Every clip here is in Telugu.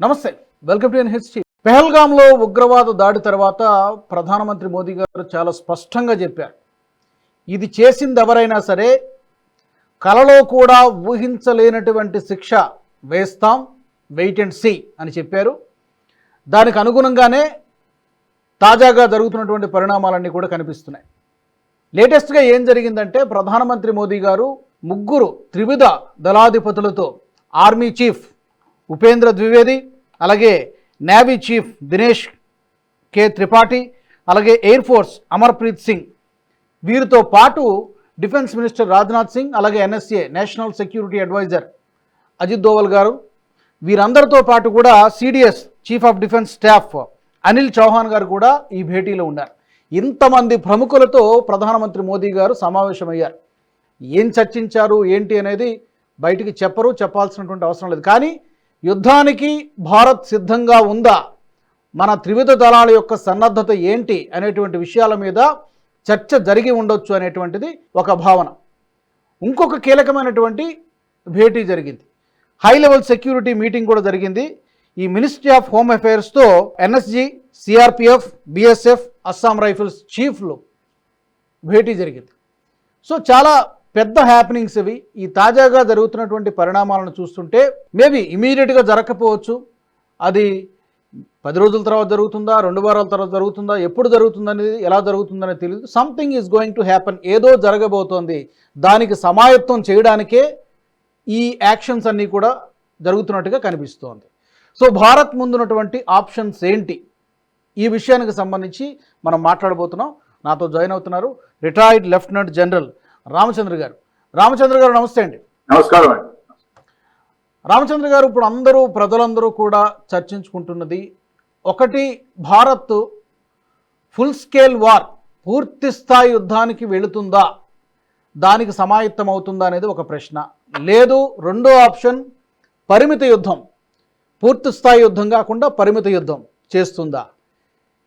నమస్తే వెల్కమ్ టు ఎన్ పెహల్గాంలో ఉగ్రవాద దాడి తర్వాత ప్రధానమంత్రి మోదీ గారు చాలా స్పష్టంగా చెప్పారు. ఇది చేసింది ఎవరైనా సరే కలలో కూడా ఊహించలేనటువంటి శిక్ష వేస్తాం వెయిట్ అండ్ సీ అని చెప్పారు. దానికి అనుగుణంగానే తాజాగా జరుగుతున్నటువంటి పరిణామాలన్నీ కూడా కనిపిస్తున్నాయి. లేటెస్ట్గా ఏం జరిగిందంటే ప్రధానమంత్రి మోదీ గారు ముగ్గురు త్రివిధ దళాధిపతులతో ఆర్మీ చీఫ్ ఉపేంద్ర ద్వివేది అలాగే navy chief Dinesh K Tripathi అలాగే ఎయిర్ ఫోర్స్ అమర్ప్రీత్ సింగ్. వీరితో పాటు డిఫెన్స్ మినిస్టర్ రాజ్నాథ్ సింగ్ అలాగే NSA national security advisor Ajit Doval గారు. వీరందరితో పాటు కూడా CDS chief of defence staff Anil Chauhan గారు కూడా ఈ భేటీలో ఉన్నారు. ఇంతమంది ప్రముఖులతో ప్రధానమంత్రి మోదీ గారు సమావేశమయ్యారు. ఏం చర్చించారు ఏంటి అనేది బయటికి చెప్పరు చెప్పాల్సినటువంటి అవసరం లేదు. కానీ యుద్ధానికి భారత్ సిద్ధంగా ఉందా? మన త్రివిధ దళాల యొక్క సన్నద్ధత ఏంటి అనేటువంటి విషయాల మీద చర్చ జరిగి ఉండొచ్చు అనేటువంటిది ఒక భావన. ఇంకొక కీలకమైనటువంటి భేటీ జరిగింది. హై లెవెల్ సెక్యూరిటీ మీటింగ్ కూడా జరిగింది. ఈ ministry of home అఫైర్స్తో NSG CRPF BSF Assam rifles చీఫ్లు భేటీ జరిగింది. సో చాలా పెద్ద హ్యాపెనింగ్స్ ఇవి. ఈ తాజాగా జరుగుతున్నటువంటి పరిణామాలను చూస్తుంటే మేబీ ఇమీడియట్గా జరగకపోవచ్చు. అది పది రోజుల తర్వాత జరుగుతుందా రెండు వారాల తర్వాత జరుగుతుందా ఎప్పుడు జరుగుతుందనేది ఎలా జరుగుతుందనేది తెలియదు something is going to happen ఏదో జరగబోతోంది. దానికి సమాయత్తం చేయడానికే ఈ యాక్షన్స్ అన్నీ కూడా జరుగుతున్నట్టుగా కనిపిస్తోంది. సో భారత్ ముందున్నటువంటి ఆప్షన్స్ ఏంటి? ఈ విషయానికి సంబంధించి మనం మాట్లాడబోతున్నాం. నాతో జాయిన్ అవుతున్నారు. రిటైర్డ్ లెఫ్టినెంట్ జనరల్ రామచంద్ర గారు. రామచంద్ర గారు నమస్తే అండి. నమస్కారం అండి. రామచంద్ర గారు ఇప్పుడు అందరూ ప్రజలందరూ కూడా చర్చించుకుంటున్నది ఒకటి భారత్ ఫుల్ స్కేల్ వార్ పూర్తి స్థాయి యుద్ధానికి వెళుతుందా? దానికి సమాయత్తం అవుతుందా అనేది ఒక ప్రశ్న. లేదు రెండో ఆప్షన్ పరిమిత యుద్ధం. పూర్తి స్థాయి యుద్ధం కాకుండా పరిమిత యుద్ధం చేస్తుందా?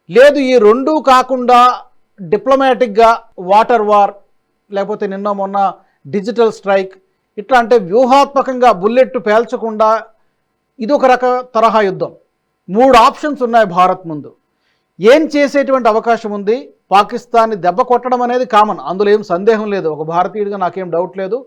లేదు ఈ రెండూ కాకుండా డిప్లొమాటిక్గా వాటర్ వార్ లేకపోతే నిన్న మొన్న డిజిటల్ స్ట్రైక్ ఇట్లా అంటే వ్యూహాత్మకంగా బుల్లెట్ పేల్చకుండా ఇది ఒక రక తరహా యుద్ధం. మూడు ఆప్షన్స్ ఉన్నాయి భారత్ ముందు. ఏం చేసేటువంటి అవకాశం ఉంది? పాకిస్తాన్ని దెబ్బ కొట్టడం అనేది కామన్. అందులో ఏం సందేహం లేదు. ఒక భారతీయుడిగా నాకేం డౌట్ లేదు.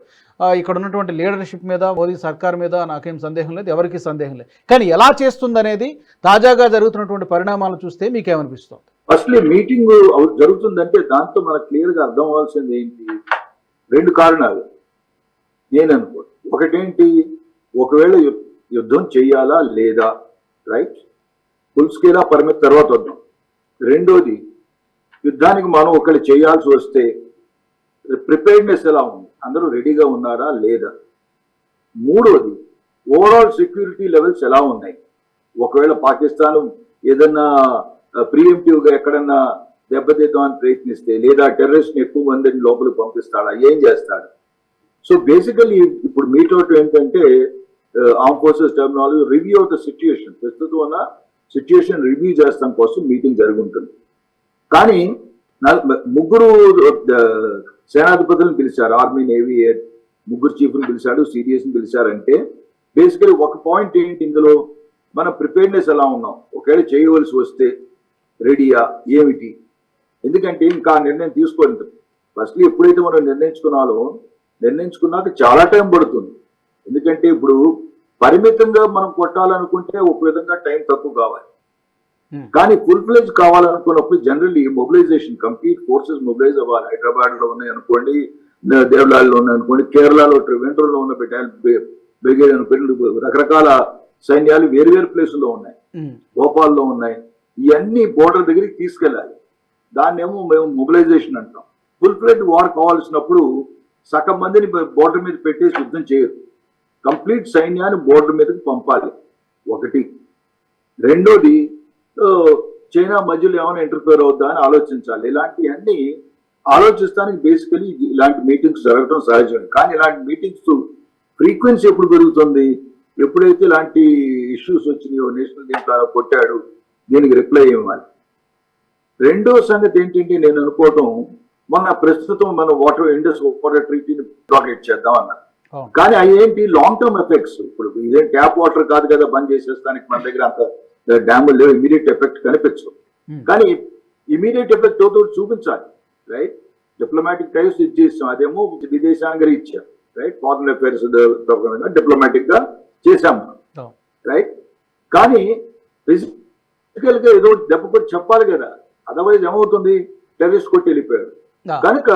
ఇక్కడ ఉన్నటువంటి లీడర్షిప్ మీద మోదీ సర్కార్ మీద నాకేం సందేహం లేదు. ఎవరికీ సందేహం లేదు. కానీ ఎలా చేస్తుందనేది తాజాగా జరుగుతున్నటువంటి పరిణామాలు చూస్తే మీకేమనిపిస్తుంది? ఫస్ట్ మీటింగ్ జరుగుతుందంటే దాంతో మనకు క్లియర్గా అర్థం అవ్వాల్సింది ఏంటి? రెండు కారణాలు. నేను అనుకో ఒకటేంటి? ఒకవేళ యుద్ధం చేయాలా లేదా? రైట్? ఫుల్ స్కేలా పరిమితి తర్వాత వద్దాం. రెండోది యుద్ధానికి మనం ఒకళ్ళు చేయాల్సి వస్తే ప్రిపేర్నెస్ ఎలా ఉంది? అందరూ రెడీగా ఉన్నారా లేదా? మూడోది ఓవరాల్ సెక్యూరిటీ లెవెల్స్ ఎలా ఉన్నాయి? ఒకవేళ పాకిస్తాన్ ఏదన్నా ప్రియంటివ్గా ఎక్కడన్నా దెబ్బతీద్దామని ప్రయత్నిస్తే లేదా టెర్రరిస్ట్ ఎక్కువ మందిని లోపలికి పంపిస్తాడా? ఏం చేస్తాడు? సో బేసికలీ ఇప్పుడు మీటౌట్ ఏంటంటే arm forces terminology review of the situation ప్రస్తుతం ఉన్న సిచ్యుయేషన్ రివ్యూ చేస్తాం కోసం మీటింగ్ జరుగుంటుంది. కానీ ముగ్గురు సేనాధిపతులను పిలిచారు. ఆర్మీ నేవీ ఎయిర్ ముగ్గురు చీఫ్ని పిలిచాడు సిడిఎస్ని పిలిచారంటే బేసికలీ ఒక పాయింట్ ఏంటి ఇందులో? మన ప్రిపేర్నెస్ ఎలా ఉన్నాం? ఒకవేళ చేయవలసి వస్తే రెడీయా? ఏమిటి? ఎందుకంటే ఇంకా నిర్ణయం తీసుకోలేదు. ఫస్ట్లీ ఎప్పుడైతే మనం నిర్ణయించుకున్నాలో నిర్ణయించుకున్నాక చాలా టైం పడుతుంది. ఎందుకంటే ఇప్పుడు పరిమితంగా మనం కొట్టాలనుకుంటే ఒక విధంగా టైం తక్కువ కావాలి. కానీ ఫుల్ ఫ్లెజ్ కావాలనుకున్నప్పుడు generally mobilization complete forces mobilize అవ్వాలి. హైదరాబాద్లో ఉన్నాయి అనుకోండి దేవలాల్లో ఉన్నాయి అనుకోండి కేరళలో ట్రివెండ్రోలో ఉన్న బెటాల్ బ్రిగేడ్ అనుకోండి రకరకాల సైన్యాలు వేరు వేరు ప్లేసుల్లో ఉన్నాయి. భోపాల్లో ఉన్నాయి. ఇవన్నీ బోర్డర్ దగ్గరికి తీసుకెళ్ళాలి. దాన్ని ఏమో మేము మొబిలైజేషన్ అంటాం. ఫుల్ ఫ్లెడ్ వార్ కావాల్సినప్పుడు సగం మందిని బోర్డర్ మీద పెట్టేసి యుద్ధం చేయరు. కంప్లీట్ సైన్యాన్ని బోర్డర్ మీదకి పంపాలి. ఒకటి. రెండోది చైనా మధ్యలో ఏమైనా ఇంటర్ఫేర్ అవుద్దా అని ఆలోచించాలి. ఇలాంటివన్నీ ఆలోచిస్తానికి బేసికలీ ఇలాంటి మీటింగ్స్ జరగడం సహజం. కానీ ఇలాంటి మీటింగ్స్ ఫ్రీక్వెన్సీ ఎప్పుడు పెరుగుతుంది? ఎప్పుడైతే ఇలాంటి ఇష్యూస్ వచ్చినాయో నేషనల్ గేమ్ కొట్టాడు దీనికి రిప్లై ఇవ్వాలి. రెండో సంగతి ఏంటంటే నేను అనుకోవటం మొన్న ప్రస్తుతం మన వాటర్ ఇండస్ వాటర్ ట్రీటీని ప్రాడక్ట్ చేద్దాం అన్నారు కానీ అవి ఏంటి? లాంగ్ టర్మ్ ఎఫెక్ట్స్ ఇప్పుడు ఇదే ట్యాప్ వాటర్ కాదు కదా బంద్ చేసేస్తానికి మన దగ్గర అంత డ్యాములు లేవు ఇమీడియట్ ఎఫెక్ట్ కనిపించవు. కానీ ఇమీడియట్ ఎఫెక్ట్తో చూపించాలి రైట్ డిప్లొమాటిక్ టైప్స్ ఇచ్చేస్తాం అదేమో విదేశాంగ రీత్యా రైట్ ఫారెన్ అఫైర్స్ డిప్లొమాటిక్గా చేశాం. రైట్ కానీ ఫిజికల్గా ఏదో దెబ్బ కొట్టి చెప్పాలి కదా అదర్వైజ్ ఏమవుతుంది? టెర్రరిస్ట్ కొట్టి వెళ్ళిపోయారు. ఆ, కనుక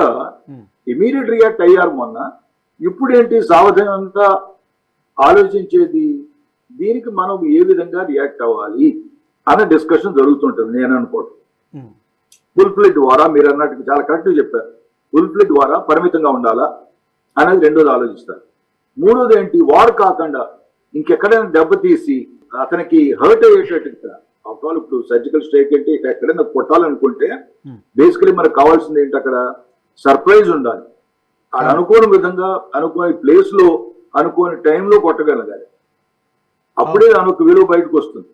ఇమీడియట్ రియాక్ట్ అయ్యారు మొన్న. ఇప్పుడు ఏంటి సావధానంగా ఆలోచించేది? దీనికి మనం ఏ విధంగా రియాక్ట్ అవ్వాలి? అన్న డిస్కషన్ జరుగుతుంటుంది నేను అనుకోవటం. ఉమ్, ఫుల్ ఫ్లెడ్ ద్వారా మీరు అన్నట్టు చాలా కరెక్ట్గా చెప్పారు. ఫుల్ ఫ్లెడ్ ద్వారా పరిమితంగా ఉండాలా? అనేది రెండోది ఆలోచిస్తారు. మూడోది ఏంటి? వాడు కాకుండా ఇంకెక్కడైనా దెబ్బతీసి అతనికి హర్ట్ అయ్యేటట్టుగా ఆఫ్టర్ ఇప్పుడు సర్జికల్ స్ట్రైక్ అంటే ఇక ఎక్కడైనా కొట్టాలనుకుంటే Hmm. బేసికలీ మనకు కావాల్సింది ఏంటి అక్కడ? సర్ప్రైజ్ ఉండాలి. ఆడ అనుకోని విధంగా అనుకోని ప్లేస్లో అనుకోని టైంలో కొట్టగలగాలి. అప్పుడే దానికి విలువ బయటకు వస్తుంది.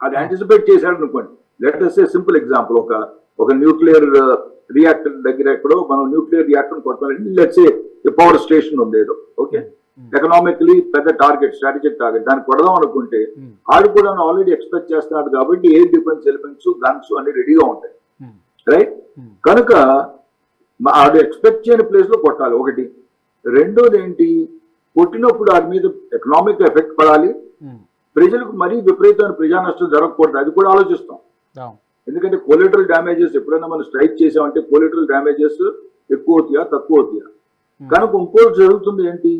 అది యాంటిసిపేట్ చేశాడు అనుకోండి. Let us a simple example ఒక ఒక న్యూక్లియర్ రియాక్టర్ దగ్గర ఎక్కడో మనం న్యూక్లియర్ రియాక్టర్ కొట్టాలంటే లెట్స్ ఏ పవర్ స్టేషన్ ఉంది ఏదో ఓకే ఎకనామికలీ పెద్ద టార్గెట్ స్ట్రాటజిక్ టార్గెట్ దాన్ని కొడదాం అనుకుంటే ఉమ్, ఆడు కూడా ఆల్రెడీ ఎక్స్పెక్ట్ చేస్తున్నాడు కాబట్టి ఎయిర్ డిఫెన్స్ ఎలిమెంట్స్ గన్స్ అన్ని రెడీగా ఉంటాయి. రైట్ ఉమ్, కనుక ఆడు ఎక్స్పెక్ట్ చేయని ప్లేస్లో కొట్టాలి. ఒకటి. రెండోది ఏంటి? కొట్టినప్పుడు వాడి మీద ఎకనామిక్ ఎఫెక్ట్ పడాలి. ప్రజలకు మరీ విపరీతమైన ప్రజా నష్టం జరగకూడదు. అది కూడా ఆలోచిస్తాం. ఎందుకంటే కొలిటరల్ డ్యామేజెస్ ఎప్పుడైనా మనం స్ట్రైక్ చేసామంటే కొలిటరల్ డ్యామేజెస్ ఎక్కువ అవుతాయా తక్కువ అవుతాయా? కనుక ఇంకోటి జరుగుతుంది ఏంటి?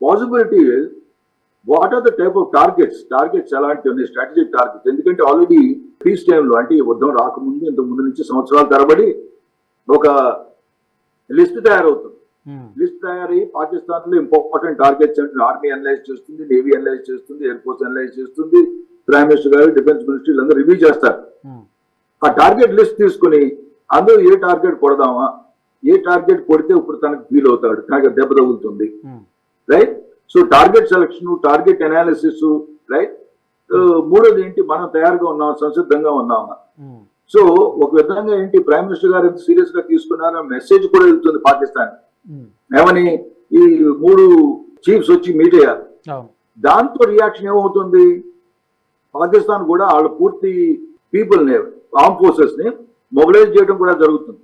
Possibility what are the type of targets targets ఎలాంటి ఉన్నాయి స్ట్రాటజిక్ టార్గెట్స్ ఎందుకంటే ఆల్రెడీ పీస్ టైంలో అంటే ఈ యుద్ధం రాకముందు ఇంత ముందు నుంచి సంవత్సరాల తరబడి ఒక లిస్ట్ తయారవుతుంది. ఉమ్, లిస్ట్ తయారై పాకిస్తాన్లో ఇంపార్టెంట్ టార్గెట్స్ అంటే ఆర్మీ అనలైజ్ చేస్తుంది నేవీ అనలైజ్ చేస్తుంది ఎయిర్ ఫోర్స్ అనలైజ్ చేస్తుంది ప్రైమ్ మినిస్టర్ గారు డిఫెన్స్ మినిస్టర్ అందరూ రివ్యూ చేస్తారు. ఉమ్, ఆ టార్గెట్ లిస్ట్ తీసుకుని అందరూ ఏ టార్గెట్ కొడదామా? ఏ టార్గెట్ కొడితే ఇప్పుడు తనకు ఫీల్ అవుతాడు తనకు దెబ్బ తగులుతుంది? ఉమ్, right so target selection target analysis right మూడోది ఏంటి? మనం తయారుగా ఉన్నాం సంసిద్ధంగా ఉన్నామా? ఉమ్, సో ఒక విధంగా ఏంటి? ప్రైమ్ మినిస్టర్ గారు ఎంత సీరియస్గా తీసుకున్నారో? మెసేజ్ కూడా వెళ్తుంది పాకిస్తాన్. ఉమ్, ఏమని? ఈ మూడు చీఫ్స్ వచ్చి మీట్ అయ్యారు. దాంతో రియాక్షన్ ఏమవుతుంది? పాకిస్తాన్ కూడా వాళ్ళ పూర్తి పీపుల్ని ఆర్మ్ ఫోర్సెస్ని మొబిలైజ్ చేయడం కూడా జరుగుతుంది.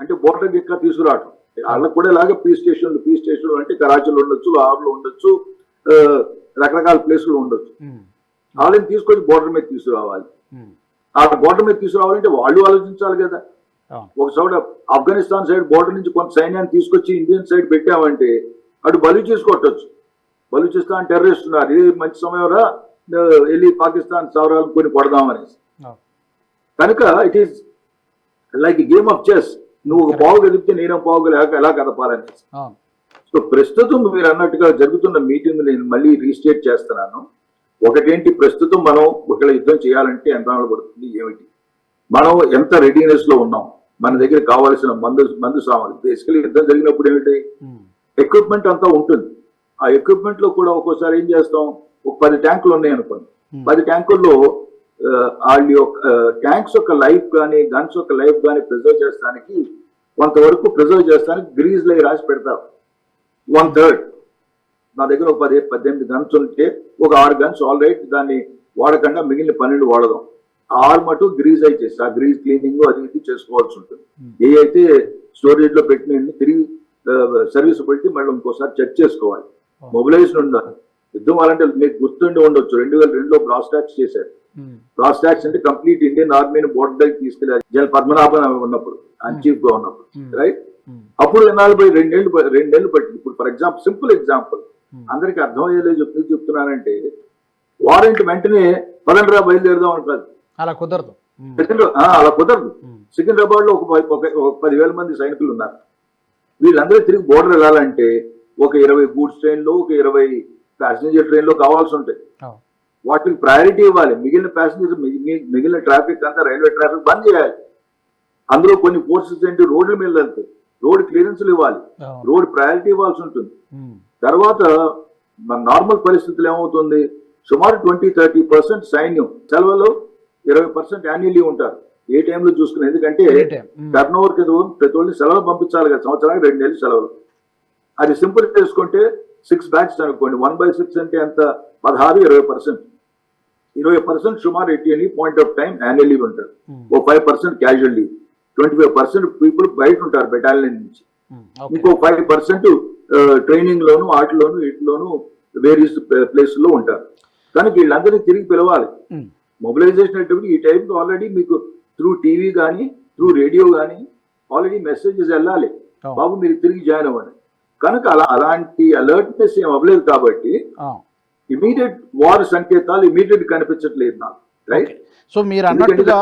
అంటే బోర్డర్ ఎక్క తీసుకురావటం? వాళ్ళకు కూడా ఇలాగే పీ స్టేషన్లు పీ స్టేషన్లు అంటే కరాచీలో ఉండొచ్చు లాహోర్లో ఉండొచ్చు రకరకాల ప్లేసులు ఉండొచ్చు. ఉమ్, వాళ్ళని తీసుకొని బోర్డర్ మీద తీసుకురావాలి. ఉమ్, ఆ బోర్డర్ మీద తీసుకురావాలంటే వాళ్ళు ఆలోచించాలి కదా. ఒక చోట ఆఫ్ఘనిస్తాన్ సైడ్ బోర్డర్ నుంచి కొంత సైన్యాన్ని తీసుకొచ్చి ఇండియన్ సైడ్ పెట్టామంటే అటు బలూచిస్ కొట్టొచ్చు. బలూచిస్తాన్ టెర్రరిస్ట్ ఉన్నారు. ఇది మంచి సమయం రా ఆ, వెళ్ళి పాకిస్తాన్ సవరాలు కొని కొడదామనేసి. కనుక it is like game of chess నువ్వు ఒక పావు గెలిపితే నేను పావు గెలక ఎలా కదపాలనేసి సో ప్రస్తుతం మీరు అన్నట్టుగా జరుగుతున్న మీటింగ్ నేను మళ్ళీ రీస్టేట్ చేస్తున్నాను. ఒకటేంటి? ప్రస్తుతం మనం ఒకవేళ యుద్ధం చేయాలంటే ఎంత పడుతుంది? ఏమిటి? మనం ఎంత రెడీనెస్లో ఉన్నాం? మన దగ్గర కావాల్సిన మందు మందు సామాన్లు. బేసికలీ యుద్ధం జరిగినప్పుడు ఏమిటి? ఎక్విప్మెంట్ అంతా ఉంటుంది. ఆ ఎక్విప్మెంట్లో కూడా ఒక్కోసారి ఏం చేస్తాం? ఒక పది ట్యాంకులు ఉన్నాయి అనుకోండి. ఉమ్, పది ట్యాంకుల్లో వాళ్ళ యొక్క ట్యాంక్స్ యొక్క లైఫ్ కానీ గన్స్ యొక్క లైఫ్ కానీ ప్రిజర్వ్ చేస్తానికి కొంతవరకు ప్రిజర్వ్ చేస్తానికి గ్రీజ్ లై రాసి పెడతారు. వన్ థర్డ్ నా దగ్గర ఒక పది పద్దెనిమిది గన్స్ ఉంటే ఒక ఆరు గన్స్ ఆల్ రైట్ దాన్ని వాడకుండా మిగిలిన పన్నెండు వాడదాం. ఆరు మటు గ్రీజ్ అయి చేసి ఆ గ్రీజ్ క్లీనింగ్ అది ఇది చేసుకోవాల్సి ఉంటుంది. ఉమ్, ఏ అయితే స్టోరేజ్లో పెట్టిన తిరిగి సర్వీస్ పెట్టి మళ్ళీ ఇంకోసారి చెక్ చేసుకోవాలి. మొబిలైజేషన్ ఉండాలి. యుద్ధం వాళ్ళంటే మీకు గుర్తుండి ఉండొచ్చు. రెండు వేల రెండులో బ్రాస్ ట్యాక్స్ చేశారు. ఉమ్, బ్రాస్ ట్యాక్స్ అంటే కంప్లీట్ ఇండియన్ ఆర్మీని బోర్డు దగ్గర తీసుకెళ్ళారు జనరల్ పద్మనాభన్ ఉన్నప్పుడు ఆయన చీఫ్గా ఉన్నప్పుడు రైట్ ఉమ్, అప్పుడు ఎన్నాళ్ళు ప- రెండేళ్ళు పట్టింది. ఇప్పుడు ఫర్ ఎగ్జాంపుల్ సింపుల్ ఎగ్జాంపుల్ అందరికి అర్థమయ్యేలే చెప్తూ చెప్తున్నానంటే వారెంట్ వెంటనే పదండ్రా బయలుదేరదాం అని కాదు. అలా కుదరదు. అలా కుదరదు. సికింద్రాబాద్లో ఒక పదివేల మంది సైనికులు ఉన్నారు. వీళ్ళందరూ తిరిగి బోర్డర్ వెళ్ళాలంటే ఒక ఇరవై గూడ్స్ ట్రైన్లో ఒక ఇరవై ప్యాసింజర్ ట్రైన్లో కావాల్సి ఉంటాయి. వాటికి ప్రయారిటీ ఇవ్వాలి. మిగిలిన ప్యాసింజర్స్ మిగిలిన ట్రాఫిక్ అంతా రైల్వే ట్రాఫిక్ బంద్ చేయాలి. అందులో కొన్ని ఫోర్సెస్ ఏంటి? రోడ్ల మీద వెళ్తాయి. రోడ్ క్లియరెన్స్లు ఇవ్వాలి. రోడ్ ప్రయారిటీ ఇవ్వాల్సి ఉంటుంది. తర్వాత మన నార్మల్ పరిస్థితులు ఏమవుతుంది? సుమారు ట్వంటీ థర్టీ పర్సెంట్ సైన్యం సెలవులో ఇరవై పర్సెంట్ యాన్యువల్లీ ఉంటారు. ఏ టైంలో చూసుకుని ఎందుకంటే టర్న్ ఓవర్ కింద ప్రతి ఒళ్ళు సెలవులు పంపించాలి కదా. సంవత్సరానికి రెండు నెలలు సెలవులు. అది సింపుల్ చేసుకుంటే సిక్స్ బ్యాచెస్ అనుకోండి. వన్ బై సిక్స్ అంటే ఎంత? పదహారు ఇరవై పర్సెంట్ ఇరవై పర్సెంట్ సుమారు at any point of time annual leave ఉంటారు. ఉమ్, ఓ five percent casual leave twenty five percent people బయట ఉంటారు బెటాలియన్ నుంచి. ఓకే ఇంకో ఫైవ్ పర్సెంట్ ట్రైనింగ్ లోను వాటిలోను వీటిలోను వేరియస్ ప్లేస్లో ఉంటారు. కనుక వీళ్ళందరినీ తిరిగి పిలవాలి. మొబిలైజేషన్ అంటే ఈ టైప్ ఆల్రెడీ మీకు త్రూ టీవీ కానీ త్రూ రేడియో కానీ ఆల్రెడీ మెసేజెస్ వెళ్ళాలి. అవును. బాబు మీరు తిరిగి జాయిన్ అవ్వండి. కనుక అలా అలాంటి అలర్ట్నెస్ ఏం అవ్వలేదు కాబట్టి ఆ, ఇమీడియట్ వార్ సంకేతాలు ఇమీడియట్ కనిపించట్లేదు నాకు రైట్. సో మీరు అన్నట్టుగా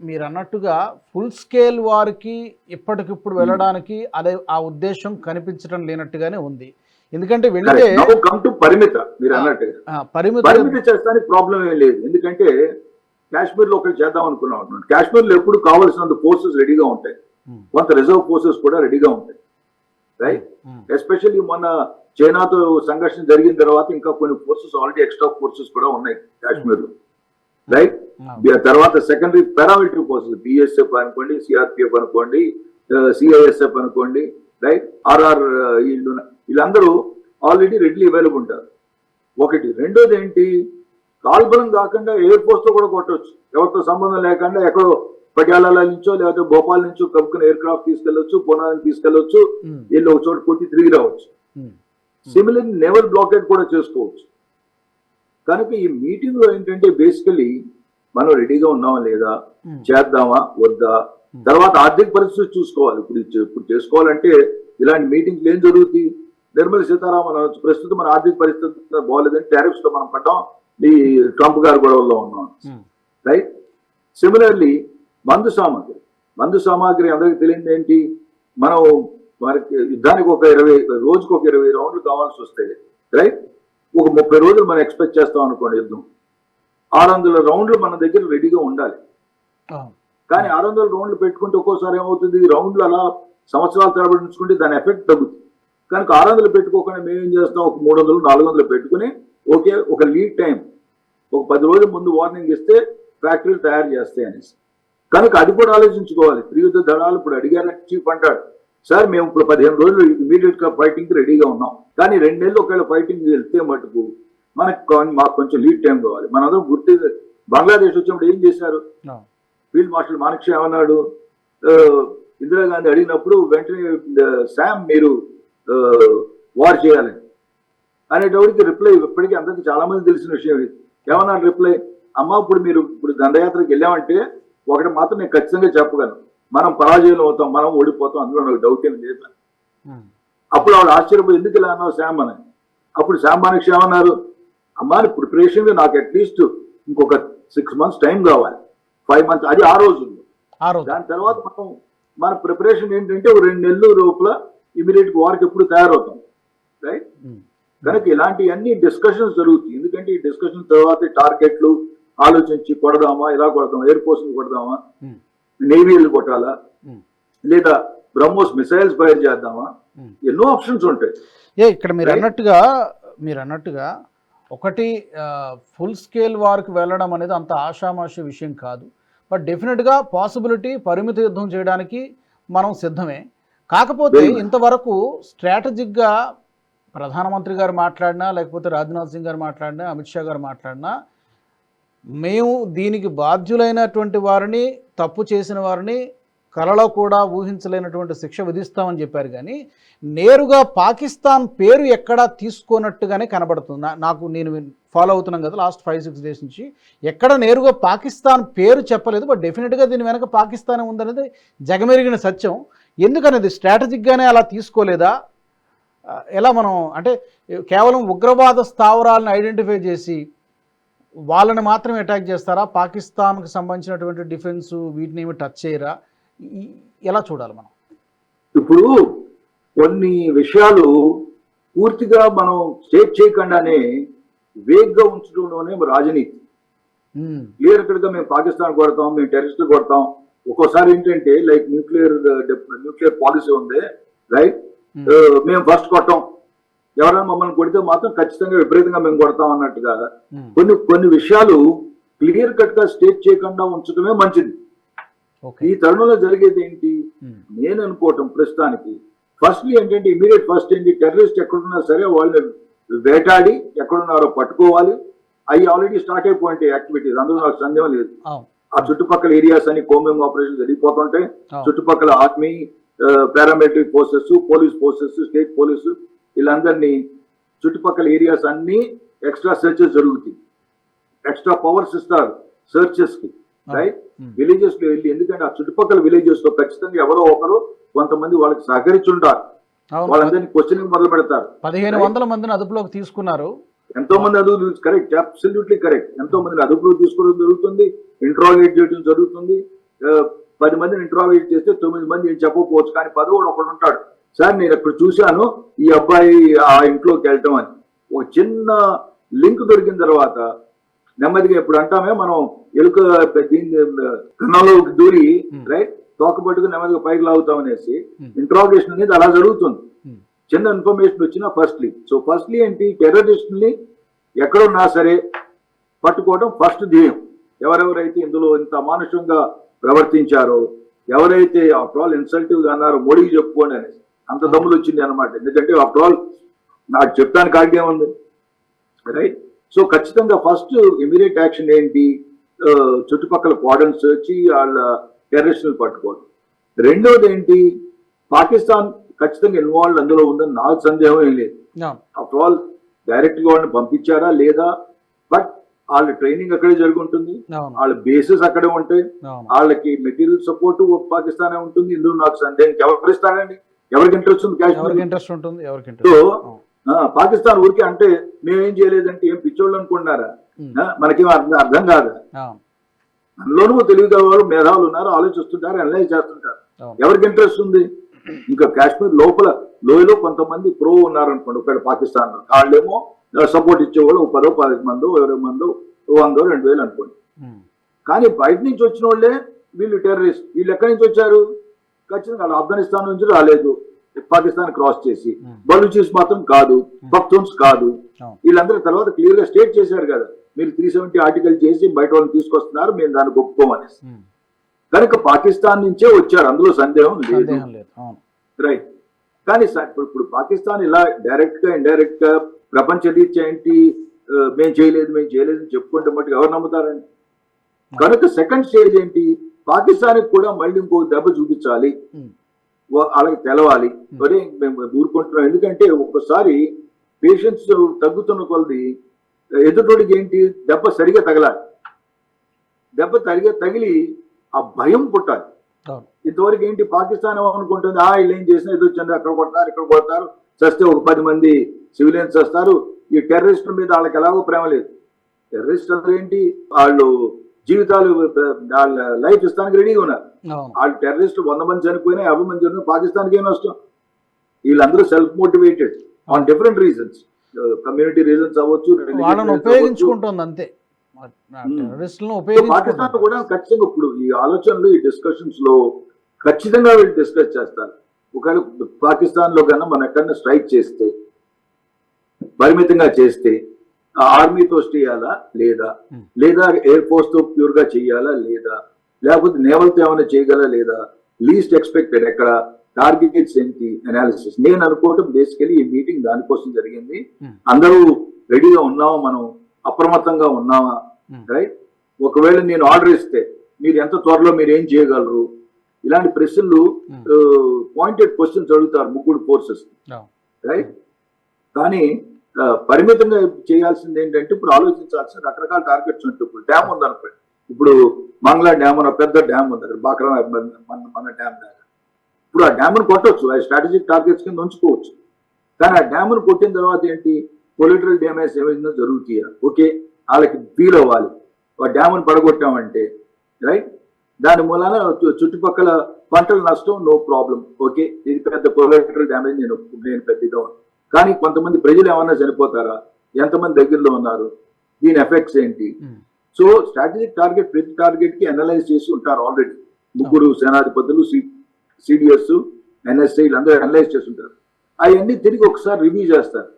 మీరు అన్నట్టుగా ఫుల్ స్కేల్ వారికి ఇప్పటికిప్పుడు వెళ్ళడానికి అదే ఆ ఉద్దేశం కనిపించడం లేనట్టుగానే ఉంది. ఎందుకంటే వెళితే కమ్ టు పరిమిత మీరు అన్నట్టుగా ఆ, పరిమిత పరిమితి చేస్తానికి ప్రాబ్లం ఏం లేదు. ఎందుకంటే కాశ్మీర్లో ఒకటి చేద్దాం అనుకున్నాం. కాశ్మీర్లో ఎప్పుడు కావాల్సినంత ఫోర్సెస్ రెడీగా ఉంటాయి. ఉమ్, కొంత రిజర్వ్ ఫోర్సెస్ కూడా రెడీగా ఉంటాయి. రైట్ ఎస్పెషల్లీ మొన్న చైనాతో సంఘర్షణ జరిగిన తర్వాత ఇంకా కొన్ని ఫోర్సెస్ ఆల్రెడీ ఎక్స్ట్రా ఫోర్సెస్ కూడా ఉన్నాయి కాశ్మీర్లో రైట్ ఆ, తర్వాత సెకండరీ పారామిలిటరీ ఫోర్సెస్ బిఎస్ఎఫ్ అనుకోండి సిఆర్పిఎఫ్ అనుకోండి సిఐఎస్ఎఫ్ అనుకోండి రైట్ ఆర్ఆర్ వీళ్ళు వీళ్ళందరూ ఆల్రెడీ రెడ్లీ అవైలబుల్ ఉంటారు. ఒకటి. రెండోది ఏంటి? కాల్బలం కాకుండా ఎయిర్ ఫోర్స్తో కూడా కొట్టవచ్చు ఎవరితో సంబంధం లేకుండా ఎక్కడో పటియాల నుంచో లేకపోతే భోపాల్ నుంచో కప్పుకుని ఎయిర్ క్రాఫ్ట్ తీసుకెళ్ళొచ్చు పునాని తీసుకెళ్ళొచ్చు వీళ్ళు ఒక చోట కొట్టి తిరిగి రావచ్చు. సిమిలర్ నెవర్ బ్లాకెట్ కూడా చేసుకోవచ్చు. కనుక ఈ మీటింగ్లో ఏంటంటే బేసికలీ మనం రెడీగా ఉన్నామా లేదా చేద్దామా వద్దా? తర్వాత ఆర్థిక పరిస్థితి చూసుకోవాలి. ఇప్పుడు ఇప్పుడు చేసుకోవాలంటే ఇలాంటి మీటింగ్లు ఏం జరుగుతాయి నిర్మల సీతారామన్ అనొచ్చు. ప్రస్తుతం మన ఆర్థిక పరిస్థితి బాగోలేదని టారిఫ్స్లో మనం పడ్డాం. ఈ ట్రంప్ గారి గొడవల్లో ఉన్నాం. రైట్ సిమిలర్లీ మందు సామాగ్రి. మందు సామాగ్రి అందరికి తెలియదు ఏంటి? మనం మనకి యుద్ధానికి ఒక ఇరవై రోజుకు ఒక ఇరవై రౌండ్లు కావాల్సి వస్తే రైట్? ఒక ముప్పై రోజులు మనం ఎక్స్పెక్ట్ చేస్తాం అనుకోండి యుద్ధం. ఆరు వందల రౌండ్లు మన దగ్గర రెడీగా ఉండాలి. కానీ ఆరు వందల రౌండ్లు పెట్టుకుంటే ఒక్కోసారి ఏమవుతుంది? రౌండ్లు అలా సంవత్సరాల తరబడి ఉంచుకుంటే దాని ఎఫెక్ట్ తగ్గుతుంది. కనుక ఆరు వందలు పెట్టుకోకుండా మేము ఏం చేస్తాం? ఒక మూడు వందలు నాలుగు వందలు పెట్టుకుని ఓకే ఒక లీడ్ టైం ఒక పది రోజుల ముందు వార్నింగ్ ఇస్తే ఫ్యాక్టరీలు తయారు చేస్తాయి అనేసి. కనుక అది కూడా ఆలోచించుకోవాలి. త్రియుద్ధ దళాలు ఇప్పుడు అడిగారంటే చీఫ్ అంటాడు సార్ మేము ఇప్పుడు పదిహేను రోజులు ఇమీడియట్గా ఫైటింగ్కి రెడీగా ఉన్నాం. కానీ రెండు నెలలు ఒకవేళ ఫైటింగ్ వెళ్తే మటుకు మనకు మాకు కొంచెం లీడ్ టైం కావాలి. మనందరం గుర్తు బంగ్లాదేశ్ వచ్చినప్పుడు ఏం చేశారు. ఫీల్డ్ మార్షల్ మానక్ష ఏమన్నాడు? ఇందిరాగాంధీ అడిగినప్పుడు వెంటనే శామ్ మీరు వార్ చేయాలని అనేటప్పటికి రిప్లై ఇప్పటికీ అందరికీ చాలా మంది తెలిసిన విషయం ఏమన్నాడు రిప్లై అమ్మ ఇప్పుడు మీరు ఇప్పుడు దండయాత్రకు వెళ్ళామంటే ఒకటి మాత్రం నేను ఖచ్చితంగా చెప్పగలను. మనం పరాజయం అవుతాం మనం ఓడిపోతాం అందులో నాకు డౌట్ ఏం లేదు. అప్పుడు ఆవిడ ఆశ్చర్యపోయి ఎందుకు ఇలా అన్నావు శామ్ అని. అప్పుడు శామ్ మానక్ష ఏమన్నారు అమ్మా ప్రిపరేషన్ నాకు అట్లీస్ట్ ఇంకొక సిక్స్ మంత్స్ టైం కావాలి. ఫైవ్ మంత్స్ అది ఆ రోజుల్లో రోజు. దాని తర్వాత మనం మన ప్రిపరేషన్ ఏంటంటే ఒక రెండు నెలలు లోపల ఇమీడియట్ వారికి ఎప్పుడు తయారవుతాం. రైట్ కనుక ఇలాంటివన్నీ డిస్కషన్స్ జరుగుతాయి. ఎందుకంటే ఈ డిస్కషన్ తర్వాత టార్గెట్లు ఆలోచించి కొడదామా ఇలా కొడదామా ఎయిర్ ఫోర్స్ కొడదామా నేవీలు కొట్టాలా లేదా బ్రహ్మోస్ మిసైల్స్ ఫైర్ చేద్దామా. ఎన్నో ఆప్షన్స్ ఉంటాయి ఏ ఇక్కడ మీరు? అన్నట్టుగా మీరు అన్నట్టుగా ఒకటి ఫుల్ స్కేల్ వార్కి వెళ్ళడం అనేది అంత ఆషామాషి విషయం కాదు బట్ డెఫినెట్గా పాసిబిలిటీ పరిమిత యుద్ధం చేయడానికి మనం సిద్ధమే కాకపోతే. ఇంతవరకు స్ట్రాటజిక్గా ప్రధానమంత్రి గారు మాట్లాడినా లేకపోతే రాజ్నాథ్ సింగ్ గారు మాట్లాడినా అమిత్ షా గారు మాట్లాడినా మేము దీనికి బాధ్యులైనటువంటి వారిని తప్పు చేసిన వారిని కలలో కూడా ఊహించలేనటువంటి శిక్ష విధిస్తామని చెప్పారు కానీ నేరుగా పాకిస్తాన్ పేరు ఎక్కడా తీసుకోనట్టుగానే కనబడుతుంది. నాకు నేను ఫాలో అవుతున్నాం కదా లాస్ట్ ఫైవ్ సిక్స్ డేస్ నుంచి. ఎక్కడ నేరుగా పాకిస్తాన్ పేరు చెప్పలేదు బట్ డెఫినెట్గా దీని వెనక పాకిస్తాన్ ఉందనేది జగమెరిగిన సత్యం. ఎందుకనేది స్ట్రాటజిక్గానే అలా తీసుకోలేదా? ఎలా మనం అంటే కేవలం ఉగ్రవాద స్థావరాలను ఐడెంటిఫై చేసి వాళ్ళని మాత్రం అటాక్ చేస్తారా? పాకిస్తాన్కి సంబంధించినటువంటి డిఫెన్స్ వీటిని ఏమి టచ్ చేయరా? ఎలా చూడాలి మనం? ఇప్పుడు కొన్ని విషయాలు పూర్తిగా మనం స్టేట్ చేయకుండానే వేగ్గా ఉంచడంలోనే రాజనీతి. క్లియర్ కట్గా మేము పాకిస్తాన్ కొడతాం మేము టెరరిస్ట్ కొడతాం. ఒక్కోసారి ఏంటంటే లైక్ న్యూక్లియర్ న్యూక్లియర్ పాలసీ ఉంది రైట్ ఉమ్, మేము ఫస్ట్ కొట్టాం. ఎవరైనా మమ్మల్ని కొడితే మాత్రం ఖచ్చితంగా విపరీతంగా మేము కొడతాం అన్నట్టుగా. కొన్ని కొన్ని విషయాలు క్లియర్ కట్గా స్టేట్ చేయకుండా ఉంచడమే మంచిది. ఈ తరుణంలో జరిగేది ఏంటి? నేను అనుకోవటం ప్రస్తుతానికి. ఫస్ట్లీ ఏంటంటే ఇమీడియట్ ఫస్ట్ ఏంటి? టెర్రరిస్ట్ ఎక్కడున్నా సరే వాళ్ళని వేటాడి ఎక్కడున్నారో పట్టుకోవాలి. అవి ఆల్రెడీ స్టార్ట్ అయిపోయింటాయి యాక్టివిటీస్. అందులో నాకు సందేహం లేదు. ఆ చుట్టుపక్కల ఏరియాస్ అని కోమింగ్ ఆపరేషన్ జరిగిపోతుంటాయి. చుట్టుపక్కల army paramilitary forces police forces state police వీళ్ళందరినీ చుట్టుపక్కల ఏరియాస్ అన్ని ఎక్స్ట్రా సెర్చెస్ జరుగుతాయి. ఎక్స్ట్రా పవర్స్ ఇస్తారు సెర్చెస్కి రైట్. విలేజెస్లో వెళ్ళి ఎందుకంటే ఆ చుట్టుపక్కల విలేజెస్లో ఖచ్చితంగా ఎవరో ఒకరు కొంతమంది వాళ్ళకి సహకరించుంటారు వాళ్ళందరినీ క్వశ్చనింగ్ మొదలు పెడతారు. పదిహేను వందల మందిని అదుపులోకి తీసుకున్నారు. ఎంతో మంది అదుపు కరెక్ట్ అబ్సల్యూట్లీ కరెక్ట్ ఎంతో మందిని అదుపులో తీసుకోవడం జరుగుతుంది. ఇంట్రాగేట్ చేయడం జరుగుతుంది. పది మందిని ఇంట్రాగేట్ చేస్తే తొమ్మిది మంది ఏం చెప్పకపోవచ్చు కానీ పదవుడు ఒకడు ఉంటాడు. సార్ నేను అక్కడ చూశాను ఈ అబ్బాయి ఆ ఇంట్లోకి వెళ్ళటం అని ఒక చిన్న లింక్ దొరికిన తర్వాత నెమ్మదిగా ఇప్పుడు అంటామే మనం ఎలుక దీన్ని కన్నంలోకి దూరి. రైట్ తోక పట్టుకుని నెమ్మదిగా పైకి లాగుతాం అనేసి. ఇంట్రాగేషన్ అనేది అలా జరుగుతుంది. చిన్న ఇన్ఫర్మేషన్ వచ్చిన ఫస్ట్లీ సో ఫస్ట్లీ ఏంటి టెర్రరిస్ట్ని ఎక్కడున్నా సరే పట్టుకోవడం ఫస్ట్ ధ్యేయం ఎవరెవరైతే ఇందులో ఇంత అమానుషంగా ప్రవర్తించారో ఎవరైతే ఆఫ్టర్ ఆల్ ఇన్సల్టివ్గా అన్నారో మోడీకి చెప్పుకోండి అనేసి అంత దమ్ములు వచ్చింది అనమాట ఎందుకంటే ఆఫ్టర్ ఆల్ నాకు చెప్తాను కాగే ఉంది. రైట్ సో ఖచ్చితంగా ఫస్ట్ ఇమీడియట్ యాక్షన్ ఏంటి? చుట్టుపక్కల కోడన్స్ వచ్చి వాళ్ళ టెర్రరిస్టులు పట్టుకోవడం. రెండోది ఏంటి? పాకిస్తాన్ ఖచ్చితంగా ఇన్వాల్వ్ అందులో ఉందని నాకు సందేహం ఏం లేదు. ఆఫ్టర్ ఆల్ డైరెక్ట్గా వాళ్ళని పంపించారా లేదా? బట్ వాళ్ళ ట్రైనింగ్ అక్కడే జరుగుంటుంది. వాళ్ళ బేసెస్ అక్కడే ఉంటాయి. వాళ్ళకి మెటీరియల్ సపోర్ట్ పాకిస్తానే ఉంటుంది. ఇందులో నాకు సందేహం ఎవరు ఇస్తారండి? ఎవరికి ఇంట్రెస్ట్ ఉంది? ఎవరికి కాశ్మీర్ ఇంట్రెస్ట్ ఉంటుంది? ఎవరికి సో ఇంట్రెస్ట్ ఆ, పాకిస్తాన్ ఊరికే అంటే మేమేం చేయలేదంటే ఏం పిచ్చోళ్ళు అనుకుంటున్నారా? మనకేం అర్థం అర్థం కాదు. అందులోనూ తెలివిగల వాళ్ళు మేధావులు ఉన్నారు ఆలోచిస్తుంటారు అనలైజ్ చేస్తుంటారు. ఎవరికి ఇంట్రెస్ట్ ఉంది? ఇంకా కాశ్మీర్ లోపల లోయలో కొంతమంది ప్రో ఉన్నారు అనుకోండి ఒకవేళ పాకిస్తాన్లో వాళ్ళేమో సపోర్ట్ ఇచ్చేవాళ్ళు ఒక పదో పది మందో ఇరవై మందో వందో రెండు వేలు అనుకోండి. కానీ బయట నుంచి వచ్చిన వాళ్ళే వీళ్ళు టెర్రరిస్ట్ వీళ్ళు ఎక్కడి నుంచి వచ్చారు? ఖచ్చితంగా ఆఫ్ఘనిస్తాన్ నుంచి రాలేదు. పాకిస్తాన్ క్రాస్ చేసి. బలూచిస్ మాత్రం కాదు. పఖ్తూన్స్ కాదు. వీళ్ళందరూ తర్వాత క్లియర్గా స్టేట్ చేశారు కదా. మీరు త్రీ సెవెంటీ ఆర్టికల్ చేసి బయట వాళ్ళని తీసుకొస్తున్నారు మేము దాన్ని ఒప్పుకోమనేసి. కనుక పాకిస్తాన్ నుంచే వచ్చారు. అందులో సందేహం లేదు. రైట్. కానీ సార్ ఇప్పుడు పాకిస్తాన్ ఇలా డైరెక్ట్గా ఇండైరెక్ట్గా ప్రపంచ రీత్యా ఏంటి? మేము చేయలేదు మేము చేయలేదు అని చెప్పుకుంటే మట్టుకు ఎవరు నమ్ముతారండి? కనుక సెకండ్ స్టేజ్ ఏంటి? పాకిస్తాన్ కూడా మళ్ళీ ఇంకో దెబ్బ చూపించాలి. వాళ్ళకి తెలవాలి. ఒరే మేము ఊరుకుంటున్నాం. ఎందుకంటే ఒక్కసారి పేషెన్స్ తగ్గుతున్న కొలది ఎదుటోడికి ఏంటి? దెబ్బ సరిగా తగలాలి. దెబ్బ తరిగా తగిలి ఆ భయం పుట్టాలి. ఇంతవరకు ఏంటి? పాకిస్తాన్ ఏమనుకుంటుంది? ఆ వీళ్ళు ఏం చేసినా ఏదో వచ్చింది అక్కడ కొడతారు ఇక్కడ కొడతారు. చస్తే ఒక పది మంది సివిలియన్స్ వస్తారు. ఈ టెర్రరిస్టుల మీద వాళ్ళకి ఎలాగో ప్రేమ లేదు. టెర్రరిస్ట్ అంటే ఏంటి? వాళ్ళు జీవితాలు లైఫ్ ఇస్తానికి రెడీగా ఉన్నారు. వాళ్ళు టెర్రరిస్ట్ వంద మంది చనిపోయినా యాభై మంది చనిపోయినా పాకిస్తాన్కి ఏం నష్టం? వీళ్ళందరూ self motivated on different reasons community reasons అవ్వచ్చు. ఉపయోగించుకుంటుంది అంతే. టెర్రరిస్టులను పాకిస్తాన్ కూడా ఖచ్చితంగా ఇప్పుడు ఈ ఆలోచనలు ఈ డిస్కషన్స్లో ఖచ్చితంగా వీళ్ళు డిస్కస్ చేస్తారు. ఒకవేళ పాకిస్తాన్లో కన్నా మనం ఎక్కడన్నా స్ట్రైక్ చేస్తే పరిమితంగా చేస్తే ఆర్మీతో చేయాలా లేదా. లేదా ఎయిర్ ఫోర్స్తో ప్యూర్గా చేయాలా లేదా? లేకపోతే నేవల్తో ఏమైనా చేయగల లేదా? లీస్ట్ ఎక్స్పెక్టెడ్ ఎక్కడ? టార్గెట్స్ ఏంటి? అనాలిసిస్. నేను అనుకోవటం బేసికలీ ఈ మీటింగ్ దానికోసం జరిగింది. అందరూ రెడీగా ఉన్నామా? మనం అప్రమత్తంగా ఉన్నామా. రైట్? ఒకవేళ నేను ఆర్డర్ ఇస్తే మీరు ఎంత త్వరలో మీరు ఏం చేయగలరు? ఇలాంటి ప్రశ్నలు. పాయింటెడ్ క్వశ్చన్స్ అడుగుతారు ముగ్గురు ఫోర్సెస్. రైట్? కానీ పరిమితంగా చేయాల్సింది ఏంటంటే ఇప్పుడు ఆలోచించాల్సిన రకరకాల టార్గెట్స్ ఉంటాయి ఇప్పుడు డ్యామ్ ఉందనుకోండి. ఇప్పుడు మంగళ డ్యామ్ అన్న పెద్ద డ్యామ్ ఉంది అక్కడ బాక్రా మన మన డ్యామ్ దాకా ఇప్పుడు ఆ డ్యామ్ను కొట్టవచ్చు ఆ స్ట్రాటజిక్ టార్గెట్స్ కింద ఉంచుకోవచ్చు. కానీ ఆ డ్యామ్ను కొట్టిన తర్వాత ఏంటి? పొలిటరల్ డ్యామేజ్ ఏమైందో జరుగుతాయా ఓకే వాళ్ళకి ఫీల్ అవ్వాలి ఆ డ్యామ్ను పడగొట్టామంటే రైట్? దాని మూలాన చుట్టుపక్కల పంటల నష్టం నో ప్రాబ్లం. ఓకే ఇది పెద్ద పొలిటరల్ డ్యామేజ్ నేను నేను పెద్ద ఇదో కానీ కొంతమంది ప్రజలు ఏమన్నా చనిపోతారా? ఎంతమంది దగ్గరలో ఉన్నారు? దీని ఎఫెక్ట్స్ ఏంటి. సో స్ట్రాటజిక్ టార్గెట్ ప్రతి టార్గెట్కి అనలైజ్ చేసి ఉంటారు ఆల్రెడీ. ముగ్గురు సేనాధిపతులు సిడిఎస్ ఎన్ఎస్ఐ అందరూ అనలైజ్ చేసి ఉంటారు. అవన్నీ తిరిగి ఒకసారి రివ్యూ చేస్తారు.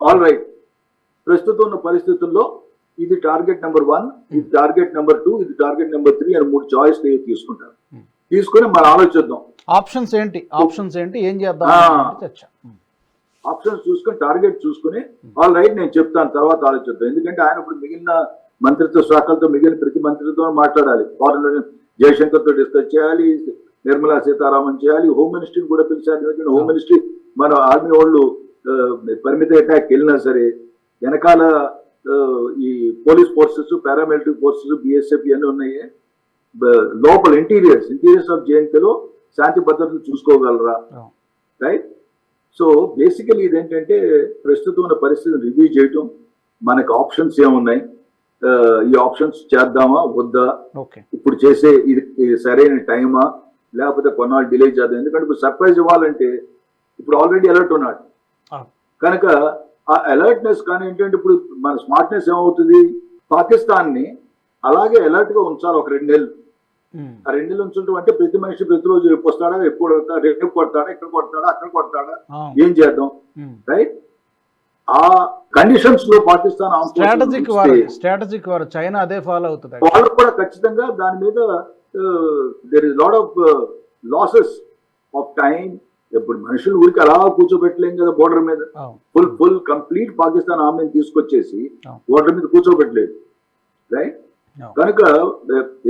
ఆల్ రైట్ ప్రస్తుతం ఉన్న పరిస్థితుల్లో ఇది టార్గెట్ నెంబర్ వన్ ఇది టార్గెట్ నెంబర్ టూ ఇది టార్గెట్ నెంబర్ త్రీ అని మూడు చాయిస్ తీసుకుంటారు. తీసుకొని మనం ఆలోచిద్దాం. ఆప్షన్స్ ఏంటి? ఆప్షన్స్ ఏంటి? ఏం చేద్దాం? చర్చ. ఆప్షన్స్ చూసుకొని టార్గెట్ చూసుకొని ఆల్ రైట్ నేను చెప్తాను తర్వాత ఆలోచిద్దాం. ఎందుకంటే ఆయన ఇప్పుడు మిగిలిన మంత్రిత్వ శాఖలతో మిగిలిన ప్రతి మంత్రితో మాట్లాడాలి. ఫారెన్ జయశంకర్తో డిస్కస్ చేయాలి నిర్మలా సీతారామన్ చేయాలి హోమ్ మినిస్ట్రీని కూడా పిలిచారు. ఎందుకంటే హోమ్ మినిస్ట్రీ మన ఆర్మీ వాళ్ళు పరిమిత అటాక్ వెళ్ళినా సరే వెనకాల ఈ police forces paramilitary forces BSF ఇవన్నీ ఉన్నాయి. లోపల ఇంటీరియర్స్ ఇంటీరియర్స్ ఆఫ్ జేఎన్కేలో శాంతి భద్రతలు చూసుకోగలరా. రైట్? సో బేసికలీ ఇదేంటంటే ప్రస్తుతం ఉన్న పరిస్థితిని రివ్యూ చేయటం మనకు ఆప్షన్స్ ఏమున్నాయి? ఈ ఆప్షన్స్ చేద్దామా? వద్దా? ఇప్పుడు చేసే ఇది సరైన టైమా? లేకపోతే కొన్నాళ్ళు డిలే చేద్దాం. ఎందుకంటే ఇప్పుడు సర్ప్రైజ్ ఇవ్వాలంటే ఇప్పుడు ఆల్రెడీ అలర్ట్ ఉన్నాడు. కనుక ఆ అలర్ట్నెస్ కానీ ఏంటంటే ఇప్పుడు మన స్మార్ట్నెస్ ఏమవుతుంది? పాకిస్తాన్ని అలాగే అలర్ట్గా ఉంచాలి ఒక రెండు నెలలు. ఆ రెండు ఉంచడం అంటే ప్రతి మనిషి ప్రతిరోజు ఎప్పుడు వస్తాడా ఎప్పుడు వస్తాడా రేపు కొడతాడా ఇక్కడ కొడతాడా అక్కడ కొడతాడా. ఏం చేద్దాం. రైట్ ఆ కండిషన్స్లో పాకిస్తాన్ స్ట్రాటజిక్ వారు స్ట్రాటజిక్ వారు చైనా అదే ఫాలో అవుతుంది వాళ్ళకు కూడా ఖచ్చితంగా దాని మీద there is lot of losses of time ఇప్పుడు మనుషులు ఊరికి అలా కూర్చోబెట్టలేం కదా బోర్డర్ మీద. ఫుల్ ఫుల్ కంప్లీట్ పాకిస్తాన్ ఆర్మీని తీసుకొచ్చేసి. బోర్డర్ మీద కూర్చోబెట్టలేదు రైట్. కనుక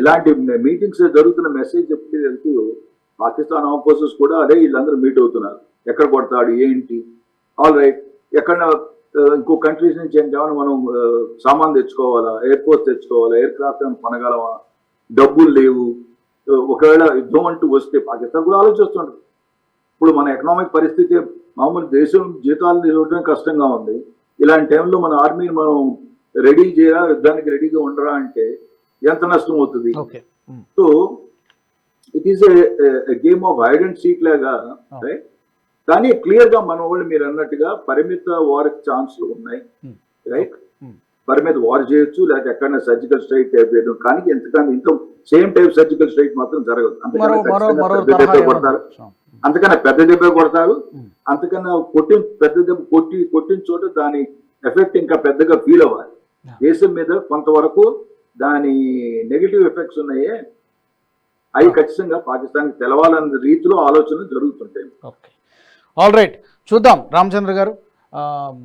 ఇలాంటి మీటింగ్స్ జరుగుతున్న మెసేజ్ చెప్పి వెళ్తూ పాకిస్తాన్ ఆఫీసర్స్ కూడా అదే వీళ్ళందరూ మీట్ అవుతున్నారు. ఎక్కడ కొడతాడు ఏంటి? ఆల్ రైట్ ఎక్కడ ఇంకో కంట్రీస్ నుంచి ఏమైనా మనం సామాన్ తెచ్చుకోవాలా? ఎయిర్ ఫోర్స్ తెచ్చుకోవాలా? ఎయిర్ క్రాఫ్ట్ ఏమైనా కొనగలమా? డబ్బులు లేవు. ఒకవేళ యుద్ధం అంటూ వస్తే పాకిస్తాన్ కూడా ఆలోచిస్తుంటారు ఇప్పుడు మన ఎకనామిక్ పరిస్థితి మామూలు దేశం జీతాలు నిలవడం కష్టంగా ఉంది. ఇలాంటి టైంలో మన ఆర్మీని మనం రెడీ చేయరా యుద్ధానికి రెడీగా ఉండరా అంటే ఎంత నష్టం అవుతుంది. So it is game of hide and seek లాగా right? కానీ క్లియర్గా మన వాళ్ళు మీరు అన్నట్టుగా పరిమిత వారికి ఛాన్స్లు ఉన్నాయి. రైట్. పరిమిత వార్ చేయొచ్చు లేకపోతే ఎక్కడైనా సర్జికల్ స్ట్రైక్ టైప్ చేయడం కానీ ఎంతకన్నా ఇంత సేమ్ టైప్ సర్జికల్ స్ట్రైక్ మాత్రం జరగదు అంతకన్నా? అంతకన్నా పెద్ద దెబ్బ కొడతారు. అంతకన్నా కొట్టిన పెద్ద దెబ్బ కొట్టి కొట్టిన చోట దాని ఎఫెక్ట్ ఇంకా పెద్దగా ఫీల్ అవ్వాలి. దేశం మీద కొంతవరకు దాని నెగిటివ్ ఎఫెక్ట్స్ ఉన్నాయే. అవి. ఖచ్చితంగా పాకిస్తాన్కి తెలవాలన్న రీతిలో ఆలోచనలు జరుగుతుంటాయి. ఓకే ఆల్ రైట్ చూద్దాం రామచంద్ర గారు.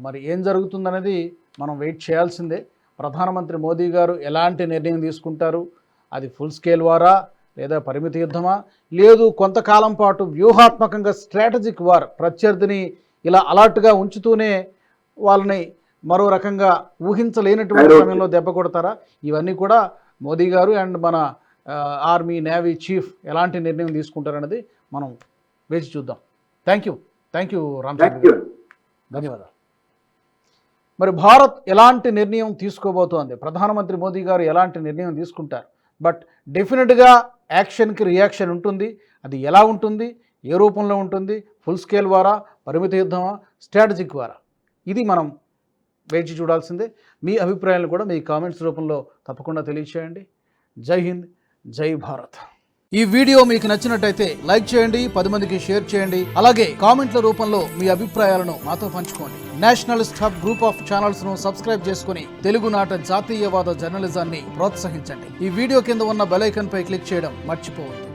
మరి ఏం జరుగుతుందనేది మనం వెయిట్ చేయాల్సిందే. ప్రధానమంత్రి మోదీ గారు ఎలాంటి నిర్ణయం తీసుకుంటారు? అది ఫుల్ స్కేల్ వారా? లేదా పరిమిత యుద్ధమా? లేదు కొంతకాలం పాటు వ్యూహాత్మకంగా స్ట్రాటజిక్ వార్ ప్రత్యర్థిని ఇలా అలర్ట్గా ఉంచుతూనే వాళ్ళని మరో రకంగా ఊహించలేనటువంటి. సమయంలో దెబ్బ కొడతారా? ఇవన్నీ కూడా మోదీ గారు అండ్ మన ఆర్మీ నేవీ చీఫ్ ఎలాంటి నిర్ణయం తీసుకుంటారనేది మనం వేచి చూద్దాం. Thank you thank you Ramachandra ధన్యవాదాలు. మరి భారత్ ఎలాంటి నిర్ణయం తీసుకోబోతోంది? ప్రధానమంత్రి మోదీ గారు ఎలాంటి నిర్ణయం తీసుకుంటారు? బట్ డెఫినెట్గా యాక్షన్కి రియాక్షన్ ఉంటుంది. అది ఎలా ఉంటుంది? ఏ రూపంలో ఉంటుంది? ఫుల్ స్కేల్ వారా? పరిమిత యుద్ధమా? స్ట్రాటజిక్ వారా? ఇది మనం వేచి చూడాల్సిందే. మీ అభిప్రాయాలను కూడా మీ కామెంట్స్ రూపంలో తప్పకుండా తెలియచేయండి. జై హింద్ జై భారత్. ఈ వీడియో మీకు నచ్చినట్టయితే లైక్ చేయండి పది మందికి షేర్ చేయండి. అలాగే కామెంట్ల రూపంలో మీ అభిప్రాయాలను మాతో పంచుకోండి. నేషనలిస్ట్ హబ్ గ్రూప్ ఆఫ్ ఛానల్స్ను సబ్స్క్రైబ్ చేసుకుని తెలుగునాట జాతీయవాద జర్నలిజాన్ని ప్రోత్సహించండి. ఈ వీడియో కింద ఉన్న బెలైకన్ పై క్లిక్ చేయడం మర్చిపోవద్దు.